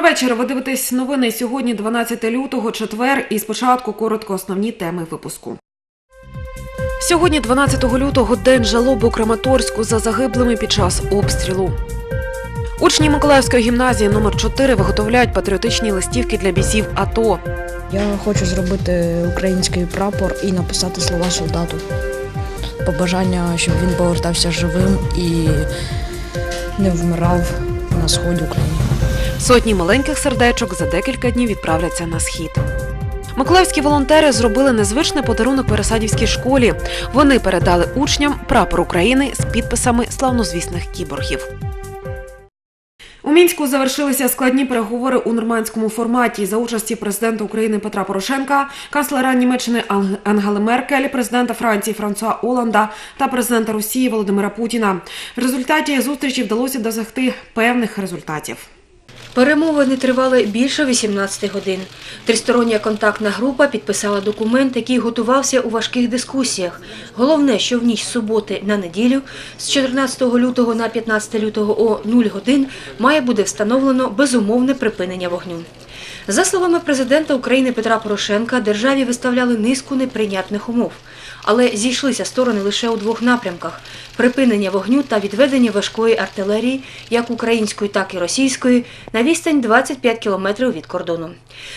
Добрий вечір. Ви дивитесь новини сьогодні, 12 лютого, четвер. І спочатку коротко основні теми випуску. Сьогодні, 12 лютого, день жалоби у Краматорську за загиблими під час обстрілу. Учні Миколаївської гімназії номер 4 виготовляють патріотичні листівки для бійців АТО. Я хочу зробити український прапор і написати слова солдату. Побажання, щоб він повертався живим і не вмирав на сході України. Сотні маленьких сердечок за декілька днів відправляться на схід. Миколаївські волонтери зробили незвичний подарунок Пересадівській школі. Вони передали учням прапор України з підписами славнозвісних кіборгів. У мінську завершилися складні переговори у нормандському форматі за участі президента України Петра Порошенка, канцлера Німеччини Ангели Меркель, президента Франції Франсуа Оланда та президента Росії Володимира Путіна. В результаті зустрічі вдалося досягти певних результатів. Перемовини тривали більше 18 годин. Тристороння контактна група підписала документ, який готувався у важких дискусіях. Головне, що в ніч суботи на неділю з 14 лютого на 15 лютого о 0 годин має бути встановлено безумовне припинення вогню. За словами президента України Петра Порошенка, державі виставляли низку неприйнятних умов. Але зійшлися сторони лише у двох напрямках: припинення вогню та відведення важкої артилерії, як української, так і російської, на відстань 25 кілометрів від кордону.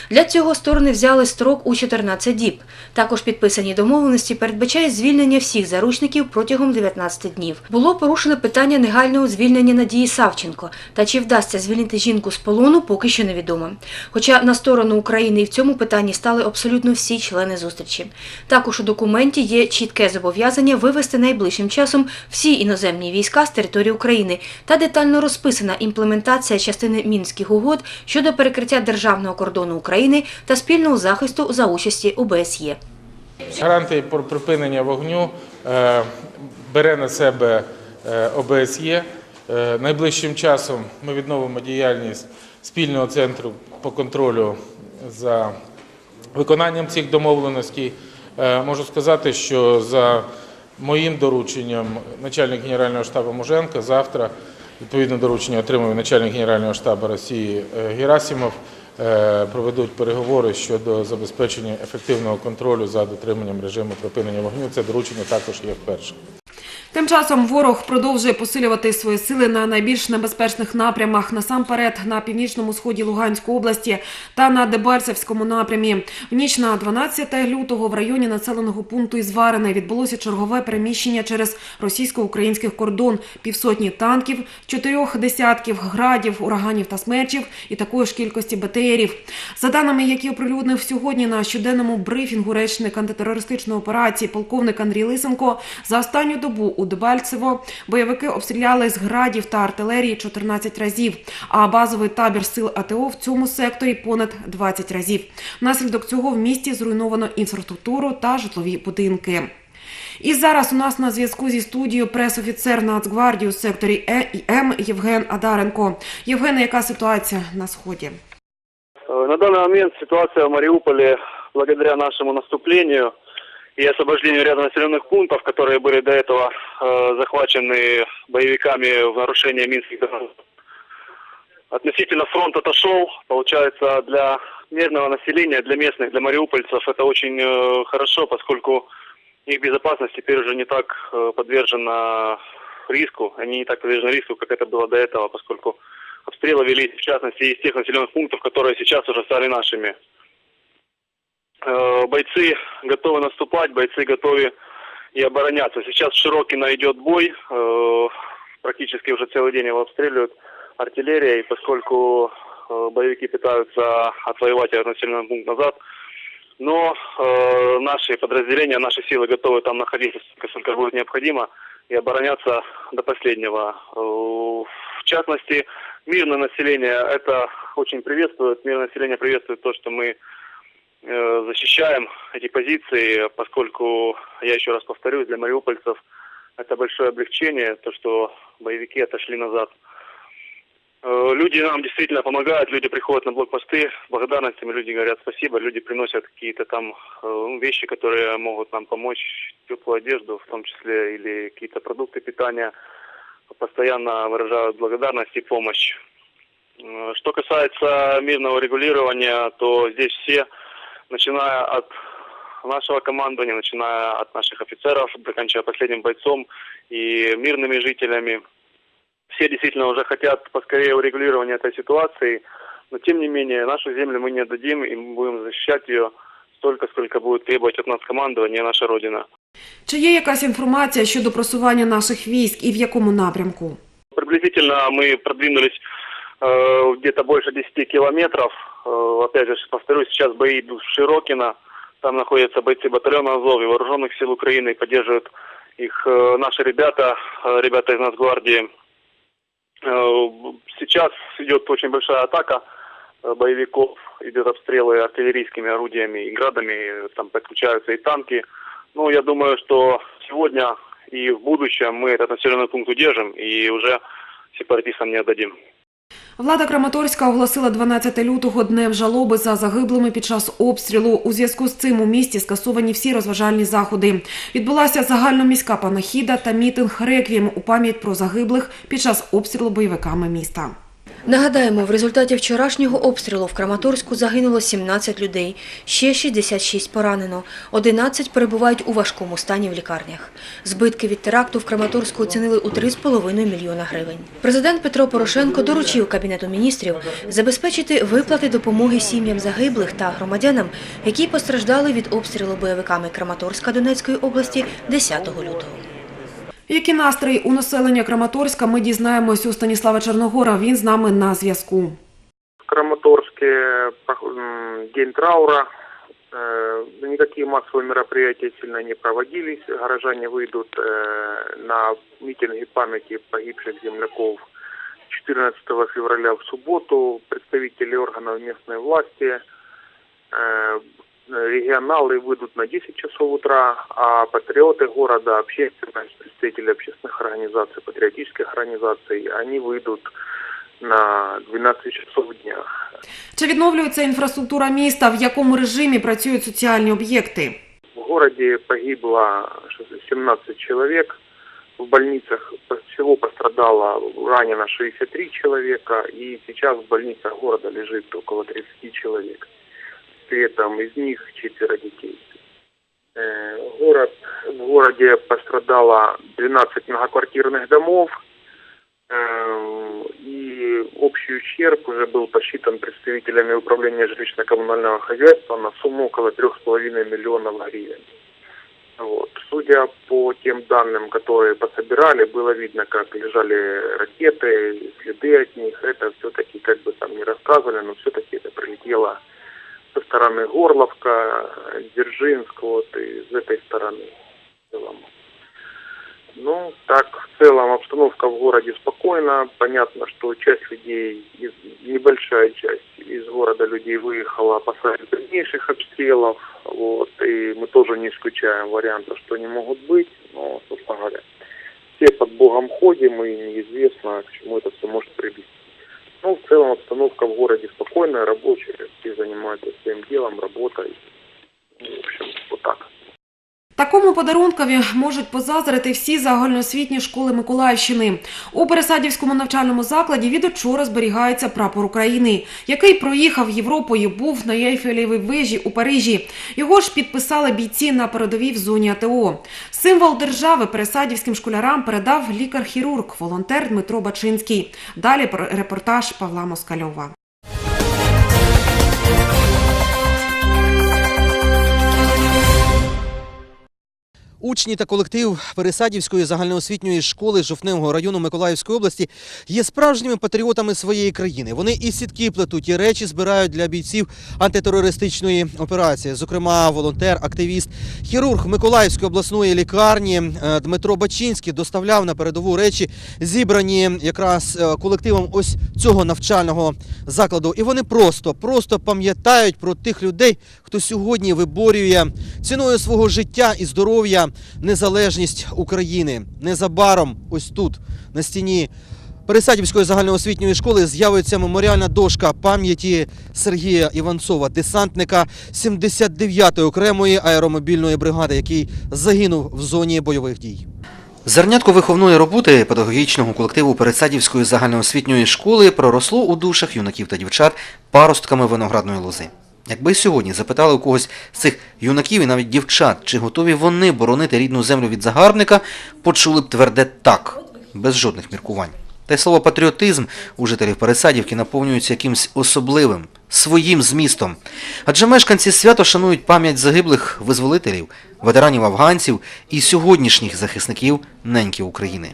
Для цього сторони взяли строк у 14 діб. Також підписані домовленості передбачають звільнення всіх заручників протягом 19 днів. Було порушено питання негайного звільнення Надії Савченко. Та чи вдасться звільнити жінку з полону, поки що невідомо. Хоча на сторону України і в цьому питанні стали абсолютно всі члени зустрічі. Також у документі є чітке зобов'язання вивести найближчим часом всі іноземні війська з території України та детально розписана імплементація частини мінських угод щодо перекриття державного кордону України та спільного захисту за участі ОБСЄ. Гарантії про припинення вогню е, бере на себе е, ОБСЄ. Е, Найближчим часом ми відновимо діяльність спільного центру по контролю за виконанням цих домовленостей. Е, Можу сказати, що за моїм дорученням начальник Генерального штабу Муженко завтра відповідне доручення отримує начальник Генерального штабу Росії е, Герасимов. Е, Проведуть переговори щодо забезпечення ефективного контролю за дотриманням режиму припинення вогню. Це доручення також є вперше. Тим часом ворог продовжує посилювати свої сили на найбільш небезпечних напрямах насамперед на північному сході Луганської області та на Дебальцевському напрямі. В ніч на 12 лютого в районі населеного пункту Ізварине відбулося чергове переміщення через російсько-український кордон півсотні танків, чотирьох десятків градів, ураганів та смерчів і такої ж кількості БТРів. За даними, які оприлюднив сьогодні на щоденному брифінгу речник антитерористичної операції полковник Андрій Лисенко, за останню добу у Дебальцево бойовики обстріляли з градів та артилерії 14 разів, а базовий табір сил АТО в цьому секторі понад 20 разів. Внаслідок цього в місті зруйновано інфраструктуру та житлові будинки. І зараз у нас на зв'язку зі студією прес-офіцер Нацгвардії у секторі Е і М Євген Адаренко. Євгене, яка ситуація на сході? Э, На данный момент ситуация в Мариуполе, благодаря нашему наступлению и освобождению ряда населенных пунктов, которые были до этого э, захвачены боевиками в нарушение Минских относительно фронт отошел. Получается, для мирного населения, для местных, для мариупольцев это очень э, хорошо, поскольку их безопасность теперь уже не так э, подвержена риску. Они не так подвержены риску, как это было до этого, поскольку обстрелы велись, в частности, из тех населенных пунктов, которые сейчас уже стали нашими. Э, Бойцы готовы наступать, бойцы готовы и обороняться. Сейчас в Широкино идет бой, э, практически уже целый день его обстреливают артиллерией, поскольку э, боевики пытаются отвоевать населенный пункт назад. Но э, наши подразделения, наши силы готовы там находиться, сколько будет необходимо, и обороняться до последнего. Э, В частности, мирное население это очень приветствует. Мирное население приветствует то, что мы защищаем эти позиции, поскольку, я еще раз повторюсь, для мариупольцев это большое облегчение, то, что боевики отошли назад. Э, Люди нам действительно помогают, люди приходят на блокпосты с благодарностями, люди говорят спасибо, люди приносят какие-то там э, вещи, которые могут нам помочь, теплую одежду в том числе, или какие-то продукты питания, постоянно выражают благодарность и помощь. Э, Что касается мирного регулирования, то здесь все, начиная от нашего командования, начиная от наших офицеров, заканчивая последним бойцом и мирными жителями, все действительно уже хотят поскорее урегулирования этой ситуации, но тем не менее нашу землю мы не отдадим и мы будем защищать ее столько, сколько будет требовать от нас командование и наша Родина. Чи є якась інформація щодо просування наших військ і в якому напрямку? Приблизительно мы продвинулись э, где-то больше 10 километров. Э, опять же, повторюсь, сейчас бои идут в Широкино. Там находятся бойцы батальона Азов и вооруженных сил Украины. Поддерживают их э, наши ребята, э, ребята из Нацгвардии. Сейчас идет очень большая атака боевиков. Идет обстрелы артиллерийскими орудиями и градами. Там подключаются и танки. Ну, я думаю, что сегодня и в будущем мы этот населенный пункт удержим и уже сепаратистам не отдадим. Влада Краматорська оголосила 12 лютого днем жалоби за загиблими під час обстрілу. У зв'язку з цим у місті скасовані всі розважальні заходи. Відбулася загальноміська панахіда та мітинг реквієм у пам'ять про загиблих під час обстрілу бойовиками міста. Нагадаємо, в результаті вчорашнього обстрілу в Краматорську загинуло 17 людей, ще 66 поранено, 11 перебувають у важкому стані в лікарнях. Збитки від теракту в Краматорську оцінили у 3,5 мільйона гривень. Президент Петро Порошенко доручив Кабінету міністрів забезпечити виплати допомоги сім'ям загиблих та громадянам, які постраждали від обстрілу бойовиками Краматорська Донецької області 10 лютого. Які настрої у населення Краматорська ми дізнаємось у Станіслава Чорногора. Він з нами на зв'язку. В Краматорске прох- м, день траура. Э, Никакие массовые мероприятия сильно не проводились. Горожане выйдут э, на митинги памяти погибших земляков 14 февраля в субботу. Представители органов местной власти, э, регионалы выйдут на 10 часов утра, а патриоты города, общественность, представители общественных организаций, патриотических организаций, они выйдут на 12 часов дня. Чи відновлюється інфраструктура міста? В якому режимі працюють соціальні об'єкти? В городе погибло 17 человек. В больницах всего пострадало ранено 63 человека. И сейчас в больницах города лежит около 30 человек. Этом из них четверо детей. Э, Город, в городе пострадало 12 многоквартирных домов. Э, И общий ущерб уже был посчитан представителями управления жилищно-коммунального хозяйства на сумму около 3,5 миллионов гривен. Вот. Судя по тем данным, которые пособирали, было видно, как лежали ракеты, следы от них. Это все-таки, как бы там не рассказывали, но все-таки это прилетело со стороны Горловка, Дзержинск, вот, и с этой стороны. в целом. Ну, так, в целом обстановка в городе спокойна. Понятно, что часть людей, из- небольшая часть из города людей выехала, опасаясь дальнейших обстрелов. Вот, и мы тоже не исключаем вариантов, что они могут быть. Но, собственно говоря, все под Богом ходим, и неизвестно, к чему это все может привести. Ну, в целом обстановка в городе спокойная, рабочая, все занимаются своим делом, работой. Ну, В общем, вот так. Такому подарункові можуть позазрити всі загальноосвітні школи Миколаївщини. У Пересадівському навчальному закладі від учора зберігається прапор України, який проїхав Європою, був на Ейфелєвій вежі у Парижі. Його ж підписали бійці на передовій в зоні АТО. Символ держави пересадівським школярам передав лікар-хірург, волонтер Дмитро Бачинський. Далі репортаж Павла Москальова. Учні та колектив Пересадівської загальноосвітньої школи Жовтневого району Миколаївської області є справжніми патріотами своєї країни. Вони і сітки плетуть, і речі збирають для бійців антитерористичної операції. Зокрема, волонтер, активіст, хірург Миколаївської обласної лікарні е, Дмитро Бачинський доставляв на передову речі, зібрані якраз е, колективом ось цього навчального закладу. І вони просто, просто пам'ятають про тих людей, хто сьогодні виборює ціною свого життя і здоров'я незалежність України. Незабаром, ось тут, на стіні Пересадівської загальноосвітньої школи, з'явиться меморіальна дошка пам'яті Сергія Іванцова, десантника 79-ї окремої аеромобільної бригади, який загинув в зоні бойових дій. Зернятко виховної роботи педагогічного колективу Пересадівської загальноосвітньої школи проросло у душах юнаків та дівчат паростками виноградної лози. Якби сьогодні запитали у когось з цих юнаків і навіть дівчат, чи готові вони боронити рідну землю від загарбника, почули б тверде так, без жодних міркувань. Та й слово патріотизм у жителів Пересадівки наповнюється якимсь особливим, своїм змістом. Адже мешканці свято шанують пам'ять загиблих визволителів, ветеранів афганців і сьогоднішніх захисників неньки України.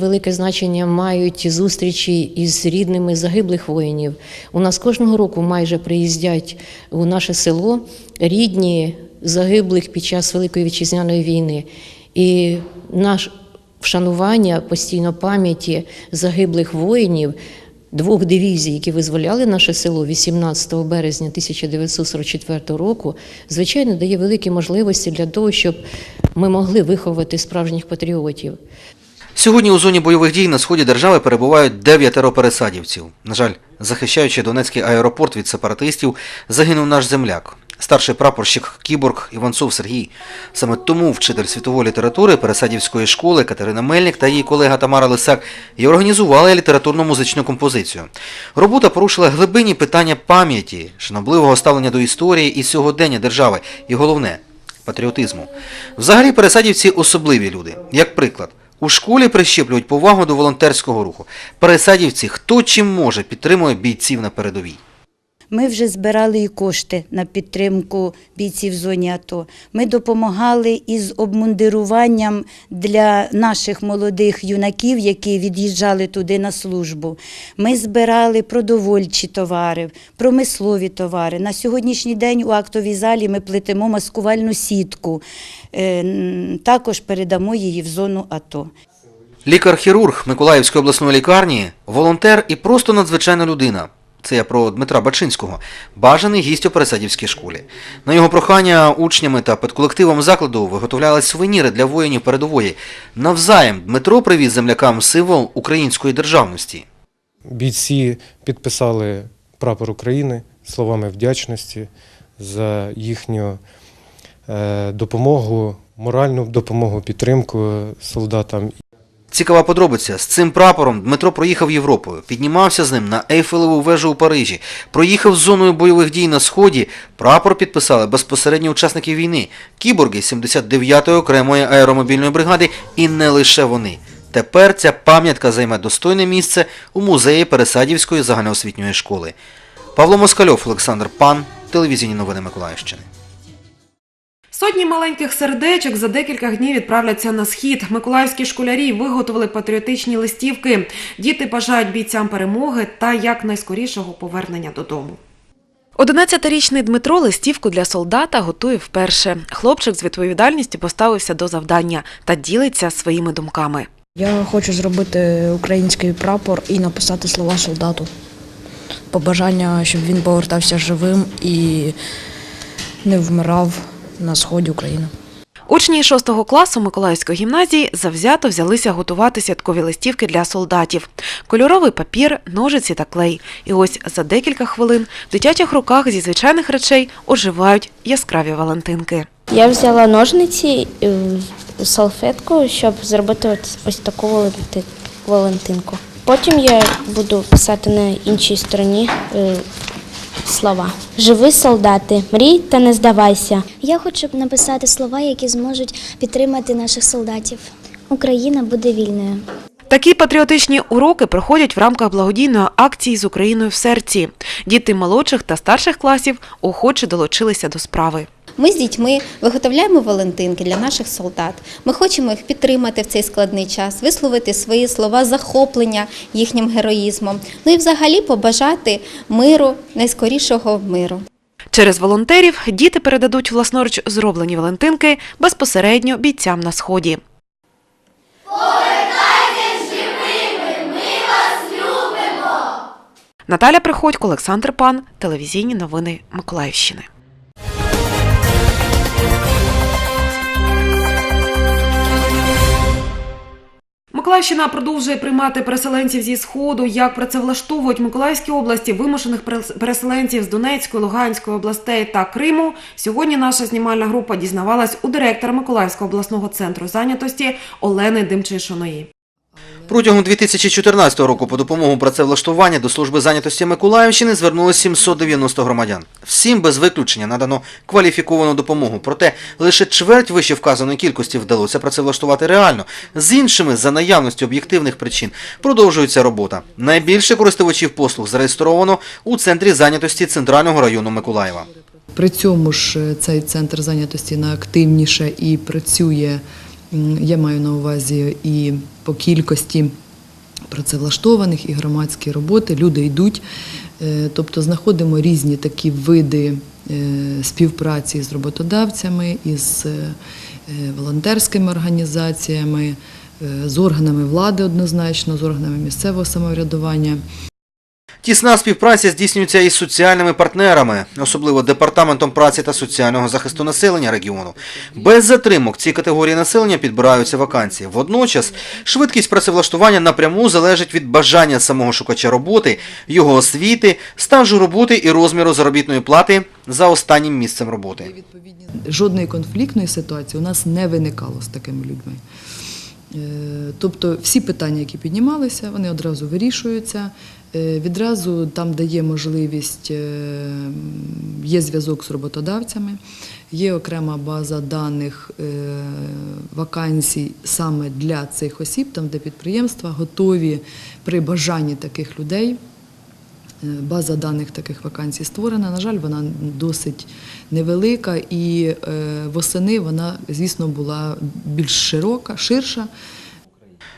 Велике значення мають зустрічі із рідними загиблих воїнів. У нас кожного року майже приїздять у наше село рідні загиблих під час Великої вітчизняної війни. І наш вшанування постійно пам'яті загиблих воїнів двох дивізій, які визволяли наше село 18 березня 1944 року, звичайно, дає великі можливості для того, щоб ми могли виховати справжніх патріотів. Сьогодні у зоні бойових дій на сході держави перебувають дев'ятеро пересадівців. На жаль, захищаючи Донецький аеропорт від сепаратистів, загинув наш земляк. Старший прапорщик Кіборг Іванцов Сергій. Саме тому вчитель світової літератури Пересадівської школи Катерина Мельник та її колега Тамара Лисак і організували літературно-музичну композицію. Робота порушила глибинні питання пам'яті, шанобливого ставлення до історії і сьогодення держави, і головне патріотизму. Взагалі пересадівці особливі люди. Як приклад, у школі прищеплюють повагу до волонтерського руху. Пересадівці, хто чим може, підтримує бійців на передовій. Ми вже збирали і кошти на підтримку бійців в зоні АТО. Ми допомагали із обмундируванням для наших молодих юнаків, які від'їжджали туди на службу. Ми збирали продовольчі товари, промислові товари. На сьогоднішній день у актовій залі ми плетемо маскувальну сітку. Е, Також передамо її в зону АТО. Лікар-хірург Миколаївської обласної лікарні, волонтер і просто надзвичайна людина. Це я про Дмитра Бачинського, бажаний гість у Пересадівській школі. На його прохання учнями та педколективом закладу виготовляли сувеніри для воїнів передової. Навзаєм Дмитро привіз землякам символ української державності. Бійці підписали прапор України словами вдячності за їхню е, допомогу, моральну допомогу, підтримку солдатам. Цікава подробиця. З цим прапором Дмитро проїхав Європою, піднімався з ним на Ейфелеву вежу у Парижі, проїхав зоною бойових дій на Сході. Прапор підписали безпосередньо учасники війни, кіборги 79-ї окремої аеромобільної бригади і не лише вони. Тепер ця пам'ятка займе достойне місце у музеї Пересадівської загальноосвітньої школи. Павло Москальов, Олександр Пан, телевізійні новини Миколаївщини. Сотні маленьких сердечок за декілька днів відправляться на схід. Миколаївські школярі виготовили патріотичні листівки. Діти бажають бійцям перемоги та якнайскорішого повернення додому. 11-річний Дмитро листівку для солдата готує вперше. Хлопчик з відповідальністю поставився до завдання та ділиться своїми думками. Я хочу зробити український прапор і написати слова солдату. Побажання, щоб він повертався живим і не вмирав на сході України. Учні 6 класу Миколаївської гімназії завзято взялися готувати святкові листівки для солдатів. Кольоровий папір, ножиці та клей. І ось за декілька хвилин в дитячих руках зі звичайних речей оживають яскраві валентинки. Я взяла ножниці, е, салфетку, щоб зробити ось, таку валентинку. Потім я буду писати на іншій стороні е, слова. Живи, солдати, мрій та не здавайся. Я хочу написати слова, які зможуть підтримати наших солдатів. Україна буде вільною. Такі патріотичні уроки проходять в рамках благодійної акції з Україною в серці. Діти молодших та старших класів охоче долучилися до справи. Ми з дітьми виготовляємо валентинки для наших солдат. Ми хочемо їх підтримати в цей складний час, висловити свої слова захоплення їхнім героїзмом. Ну і взагалі побажати миру, найскорішого миру. Через волонтерів діти передадуть власноруч зроблені валентинки безпосередньо бійцям на сході. Наталя Приходько, Олександр Пан, телевізійні новини Миколаївщини. Миколаївщина продовжує приймати переселенців зі сходу. Як працевлаштовують в Миколаївській області вимушених перес- переселенців з Донецької, Луганської областей та Криму. Сьогодні наша знімальна група дізнавалась у директора Миколаївського обласного центру зайнятості Олени Демчишиної. Протягом 2014 року по допомогу працевлаштування до служби зайнятості Миколаївщини звернулося 790 громадян. Всім без виключення надано кваліфіковану допомогу. Проте лише чверть вище вказаної кількості вдалося працевлаштувати реально. З іншими, за наявності об'єктивних причин, продовжується робота. Найбільше користувачів послуг зареєстровано у центрі зайнятості Центрального району Миколаєва. При цьому ж е, цей центр зайнятості найактивніше і працює, я маю на увазі і по кількості працевлаштованих, і громадські роботи. Люди йдуть, е, тобто знаходимо різні такі види е, співпраці з роботодавцями, із е, волонтерськими організаціями, з органами влади однозначно, з органами місцевого самоврядування. Тісна співпраця здійснюється із соціальними партнерами, особливо Департаментом праці та соціального захисту населення регіону. Без затримок ці категорії населення підбираються вакансії. Водночас швидкість працевлаштування напряму залежить від бажання самого шукача роботи, його освіти, стажу роботи і розміру заробітної плати за останнім місцем роботи. жодної конфліктної ситуації у нас не виникало з такими людьми. Е, Тобто всі питання, які піднімалися, вони одразу вирішуються. Е, Відразу там дає можливість, е, є зв'язок з роботодавцями, є окрема база даних вакансій саме для цих осіб, там де підприємства готові при бажанні таких людей База даних таких вакансій створена. На жаль, вона досить невелика, і е, восени вона, звісно, була більш широка, ширша.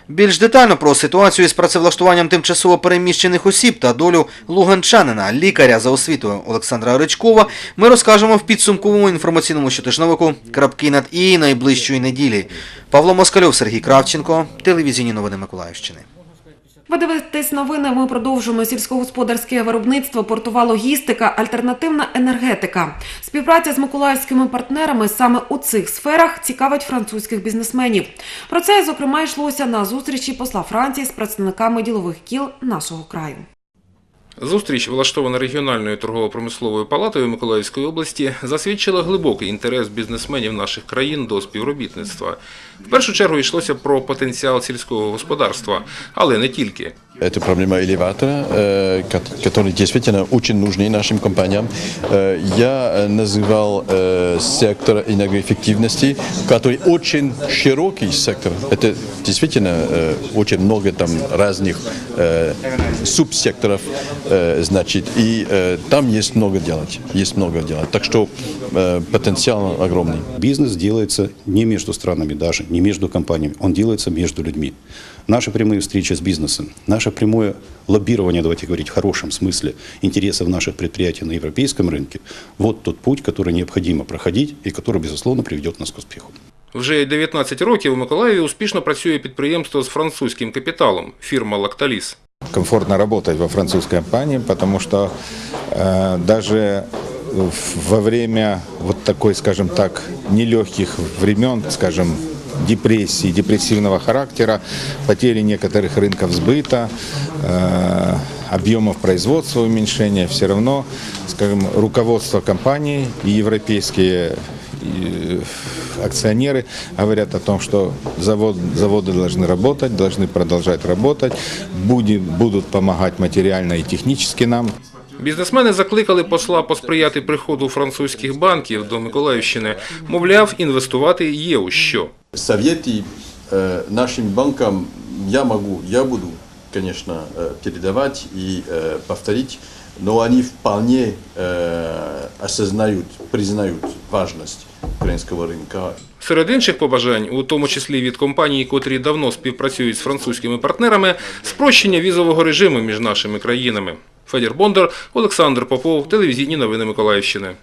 Більш детально про ситуацію з працевлаштуванням тимчасово переміщених осіб та долю луганчанина, лікаря за освітою Олександра Ричкова, ми розкажемо в підсумковому інформаційному щотижновику «Крапки над і» найближчої неділі. Павло Москальов, Сергій Кравченко, телевізійні новини Миколаївщини. Ви новини. Ми продовжуємо сільськогосподарське виробництво, портова логістика, альтернативна енергетика. Співпраця з миколаївськими партнерами саме у цих сферах цікавить французьких бізнесменів. Про це зокрема йшлося на зустрічі посла Франції з представниками ділових кіл нашого краю. Зустріч, влаштована регіональною торгово-промисловою палатою Миколаївської області, засвідчила глибокий інтерес бізнесменів наших країн до співробітництва. В першу чергу йшлося про потенціал сільського господарства, але не тільки. Это проблема элеватора, э, ко- который действительно очень нужны нашим компаниям. Э, Я э, называл э, сектор энергоэффективности, который очень широкий сектор. Это действительно э, очень много там разных э, субсекторов, э, значит, и э, там есть много делать, есть много делать. Так что э, потенциал огромный. Бизнес делается не между странами даже, не между компаниями, он делается между людьми. Наши прямые встречи с бизнесом, наше прямое лоббирование, давайте говорить в хорошем смысле, интересов наших предприятий на европейском рынке, вот тот путь, который необходимо проходить и который, безусловно, приведет нас к успеху. Вже 19 років у Миколаєві успішно працює підприємство з французьким капіталом – фірма «Лакталіс». комфортно работать во французской компании, потому что э, даже во время вот такой, скажем так, нелегких времен, скажем, депрессии, депрессивного характера, потери некоторых рынков сбыта, э, объемов производства уменьшения, все равно, скажем, руководство компании и европейские акционеры говорят о том, что завод, заводы должны работать, должны продолжать работать, будет, будут помогать материально и технически нам. Бізнесмени закликали посла посприяти приходу французьких банків до Миколаївщини. Мовляв, інвестувати є у що. Советы э, нашим банкам я могу, я буду, конечно, э, передавать и э, повторить, но они вполне э, осознают, признают важность украинского рынка. Серед інших побажань, у тому числі від компаній, котрі давно співпрацюють з французькими партнерами, спрощення візового режиму між нашими країнами. Федір Бондар, Олександр Попов, телевізійні новини Миколаївщини.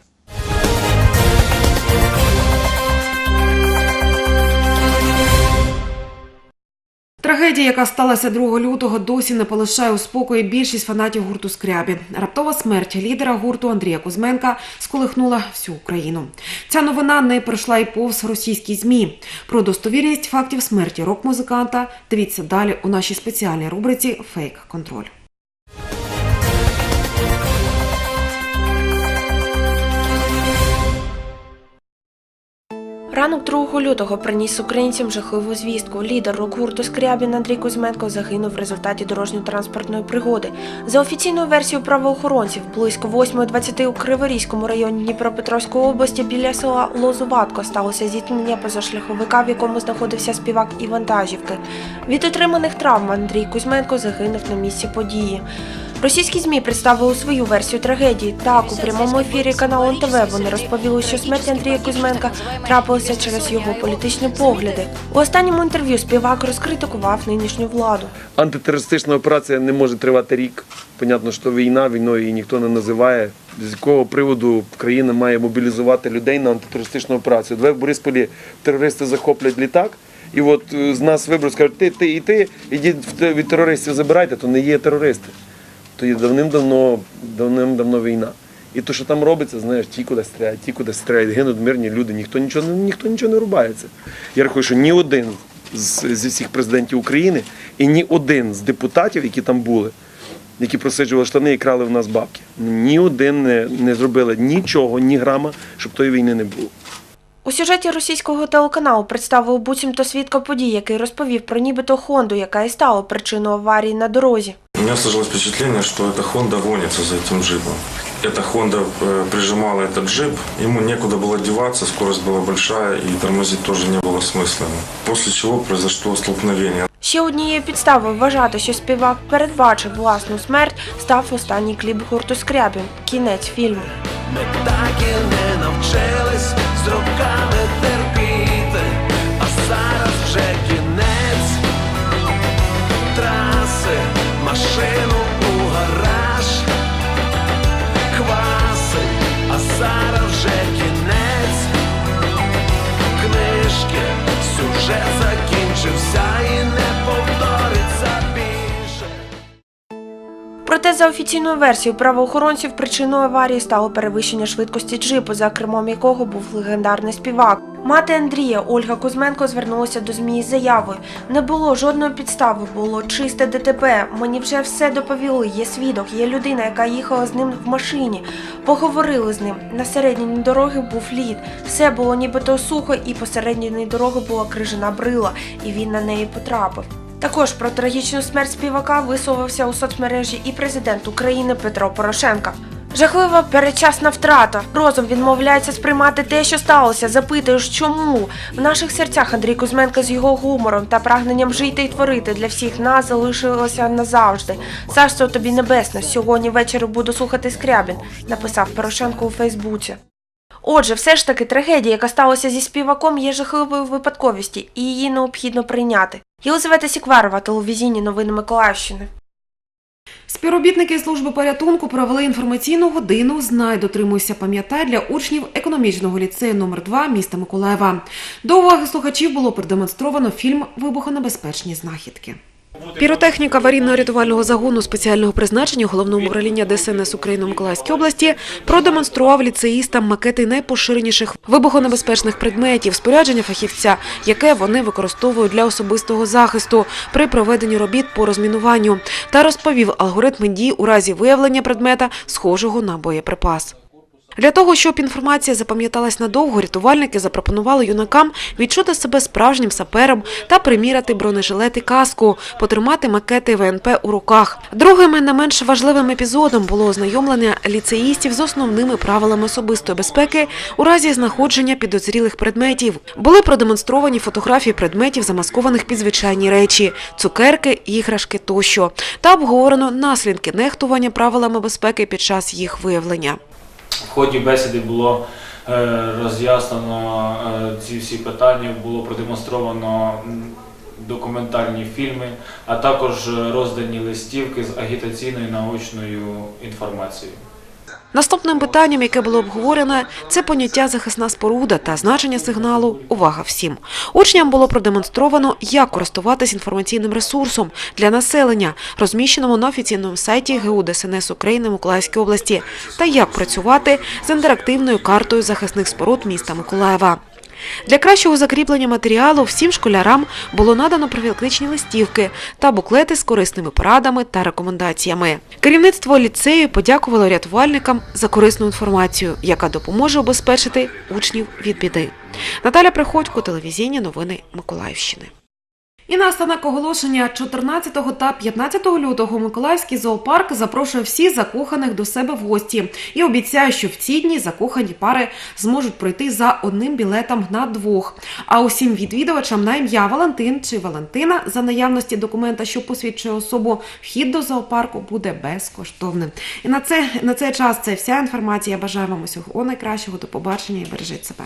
Трагедія яка сталася 2 лютого, досі не полишає у спокої більшість фанатів гурту Скрябін. Раптова смерть лідера гурту Андрія Кузьменка сколихнула всю Україну. Ця новина не пройшла і повз російські змі. Про достовірність фактів смерті рок-музиканта дивіться далі у нашій спеціальній рубриці Фейк контроль. Ранок 2 лютого приніс українцям жахливу звістку. Лідер рок-гурту Скрябін Андрій Кузьменко загинув в результаті дорожньо-транспортної пригоди. За офіційною версією правоохоронців, близько 8.20 у Криворізькому районі Дніпропетровської області біля села Лозуватко сталося зіткнення позашляховика, в якому знаходився співак і вантажівки. Від отриманих травм Андрій Кузьменко загинув на місці події. Російські ЗМІ представили свою версію трагедії. Так, у прямому ефірі каналу НТВ вони розповіли, що смерть Андрія Кузьменка трапилася через його політичні погляди. У останньому інтерв'ю співак розкритикував нинішню владу. Антитерористична операція не може тривати рік. Понятно, що війна, війною її ніхто не називає. З якого приводу країна має мобілізувати людей на антитерористичну операцію? Давай в Борисполі терористи захоплять літак, і от е, з нас виберуть, скажуть, ти, ти і ти, ідіть від терористів забирайте, то не є терористи. То є давним-давно, давним-давно війна. І то, що там робиться, знаєш, ті куди стріляють, ті куди стріляють, гинуть мирні люди, ніхто нічого, ніхто нічого не рубається. Я рахую, що ні один з, зі всіх президентів України і ні один з депутатів, які там були, які просиджували штани і крали в нас бабки, ні один не, не зробили нічого, ні грама, щоб тої війни не було. У сюжеті російського телеканалу представив буцімто свідка подій, який розповів про нібито Хонду, яка і стала причиною аварії на дорозі. У меня сложилось впечатление, что эта Honda гонится за этим джипом. Эта Honda э, прижимала этот джип, ему некуда было деваться, скорость была большая и тормозить тоже не было смысла. После чего произошло столкновение. Ще однією підставою вважати, що співак передбачив власну смерть, став останній кліп гурту Скрябін. Кінець фільму. так і не навчились з Проте, за офіційною версією правоохоронців, причиною аварії стало перевищення швидкості джипу, за кермом якого був легендарний співак. Мати Андрія Ольга Кузьменко звернулася до ЗМІ з заявою. Не було жодної підстави, було чисте ДТП. Мені вже все доповіли. Є свідок, є людина, яка їхала з ним в машині. Поговорили з ним. На середині дороги був лід. Все було нібито сухо, і посередині дороги була крижана брила, і він на неї потрапив. Також про трагічну смерть співака висловився у соцмережі і президент України Петро Порошенко. Жахлива передчасна втрата. Розум відмовляється сприймати те, що сталося. Запитуєш, чому в наших серцях Андрій Кузьменко з його гумором та прагненням жити і творити для всіх нас залишилося назавжди. Царство тобі небесне. Сьогодні ввечері буду слухати Скрябін, написав Порошенко у Фейсбуці. Отже, все ж таки трагедія, яка сталася зі співаком, є жахливою випадковістю, і її необхідно прийняти. Єлизавета Сікварова, телевізійні новини Миколаївщини. Співробітники служби порятунку провели інформаційну годину «Знай, дотримуйся, пам'ятай» для учнів економічного ліцею номер 2 міста Миколаєва. До уваги слухачів було продемонстровано фільм «Вибухонебезпечні знахідки». Піротехніка аварійно-рятувального загону спеціального призначення головного управління ДСНС України Миколаївській області продемонстрував ліцеїстам макети найпоширеніших вибухонебезпечних предметів, спорядження фахівця, яке вони використовують для особистого захисту при проведенні робіт по розмінуванню, та розповів алгоритми дій у разі виявлення предмета, схожого на боєприпас. Для того, щоб інформація запам'яталась надовго, рятувальники запропонували юнакам відчути себе справжнім сапером та приміряти бронежилет і каску, потримати макети ВНП у руках. Другим і не менш важливим епізодом було ознайомлення ліцеїстів з основними правилами особистої безпеки у разі знаходження підозрілих предметів. Були продемонстровані фотографії предметів, замаскованих під звичайні речі, цукерки, іграшки тощо, та обговорено наслідки нехтування правилами безпеки під час їх виявлення. В ході бесіди було е, роз'яснено е, ці всі питання, було продемонстровано документальні фільми, а також е, роздані листівки з агітаційною наочною інформацією. Наступним питанням, яке було обговорене, це поняття захисна споруда та значення сигналу Увага всім. Учням було продемонстровано, як користуватись інформаційним ресурсом для населення, розміщеному на офіційному сайті ГУ ДСНС України Миколаївської області, та як працювати з інтерактивною картою захисних споруд міста Миколаєва. Для кращого закріплення матеріалу всім школярам було надано профілактичні листівки та буклети з корисними порадами та рекомендаціями. Керівництво ліцею подякувало рятувальникам за корисну інформацію, яка допоможе обезпечити учнів від біди. Наталя Приходько, телевізійні новини Миколаївщини. І наостанок оголошення 14 та 15 лютого Миколаївський зоопарк запрошує всіх закоханих до себе в гості і обіцяє, що в ці дні закохані пари зможуть пройти за одним білетом на двох. А усім відвідувачам на ім'я Валентин чи Валентина за наявності документа, що посвідчує особу, вхід до зоопарку буде безкоштовним. І на це на цей час це вся інформація. Я бажаю вам усього найкращого. До побачення і бережіть себе.